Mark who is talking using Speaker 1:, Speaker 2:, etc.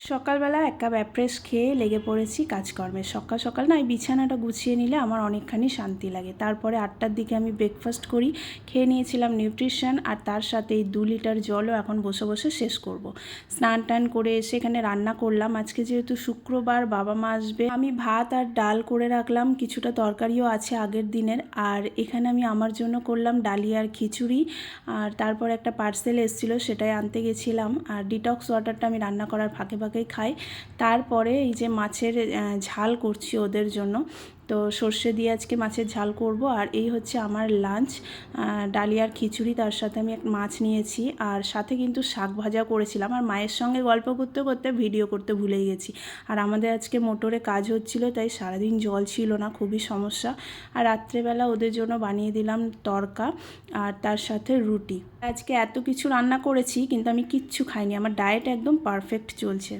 Speaker 1: সকালবেলা এক কাপ অ্যাপ্রেস খেয়ে লেগে পড়েছি কাজকর্মে। সকাল সকাল না এই বিছানাটা গুছিয়ে নিলে আমার অনেকখানি শান্তি লাগে। তারপরে আটটার দিকে আমি ব্রেকফাস্ট করি, খেয়ে নিয়েছিলাম নিউট্রিশন আর তার সাথে এই দু লিটার জলও এখন বসে বসে শেষ করব। স্নান টান করে এসে এখানে রান্না করলাম। আজকে যেহেতু শুক্রবার, বাবা মা আসবে, আমি ভাত আর ডাল করে রাখলাম। কিছুটা তরকারিও আছে আগের দিনের। আর এখানে আমি আমার জন্য করলাম ডালিয়ার খিচুড়ি। আর তারপর একটা পার্সেল এসেছিল, সেটাই আনতে গেছিলাম। আর ডিটক্স ওয়াটারটা আমি রান্না করার ফাঁকে ফাঁকেই খাই তারপরে এই যে মাছের ঝাল করছি ওদের জন্য। তো সর্ষে দিয়ে আজকে মাছের ঝাল করব। আর এই হচ্ছে আমার লাঞ্চ ডালিয়ার খিচুড়ি। তার সাথে আমি এক মাছ নিয়েছি। আর সাথে কিন্তু শাক ভাজা করেছিলাম। আর মায়ের সঙ্গে গল্প করতে করতে ভিডিও করতে ভুলেই গেছি। আর আমাদের আজকে মোটরে কাজ হচ্ছিল, তাই সারাদিন জল ছিল না, খুবই সমস্যা। আর রাত্রেবেলা ওদের জন্য বানিয়ে দিলাম তরকা আর তার সাথে রুটি। আজকে এত কিছু রান্না করেছি, কিন্তু আমি কিচ্ছু খাইনি। আমার ডায়েট একদম পারফেক্ট চলছে।